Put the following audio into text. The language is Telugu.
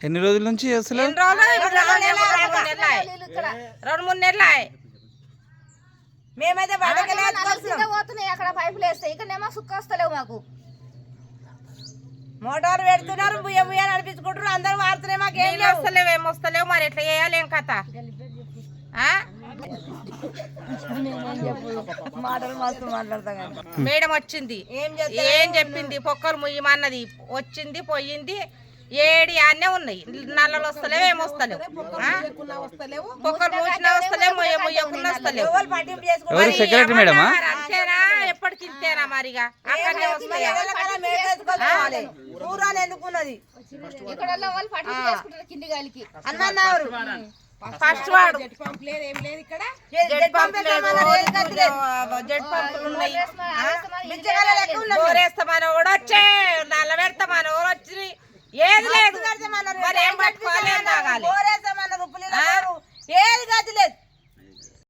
ఎన్ని రోజుల నుంచి అసలు రెండు మూడు నెలలు. మేమైతే పోతున్నాయి అక్కడ పైపులు ఇక్కడనేమో సుక్క వస్తలేవు మాకు. మోటార్ పెడుతున్నారు బుయ్య బుయ్య నడిపించుకుంటారు అందరూ వాడుతున్నాయి మాకేం లేవు. వస్తలేవు ఏం వస్తలేవు మరి? ఎట్లా చేయాలి ఏం కథ? ఆ? మాటలు మస్తు మాట్లాడతాం కానీ. మేడం వచ్చింది. ఏం చేస్తా ఏం చెప్పింది? పొక్కలు ముయ్యమన్నది వచ్చింది పోయింది. ఏడి అన్నీ ఉన్నాయి. నల్లలు వస్తలేవు ఏం వస్తలేవు? పొక్కలు మూసినా వస్తలేవు. ముయ్య వస్తలేవు. అంతేనా? ఎప్పటికి ఇంతేనా మరిగా? అక్కడనే వస్తాయా ఎందుకున్నది ఇక్కడ ఫస్ట్ వాడు. జెడ్ జెడ్ పంప్ లేదు పంపులు జెడ్ పంపులు ఉన్నాయి. బిచ్చగాళ్ళ లెక్క ఉన్నది. బోరేస్తామని కూడా వచ్చే. నల్ల పెడతామని వచ్చి. ఏది లేదు. మరి ఏం పట్టుకోవాలి? ఏం తాగాలి?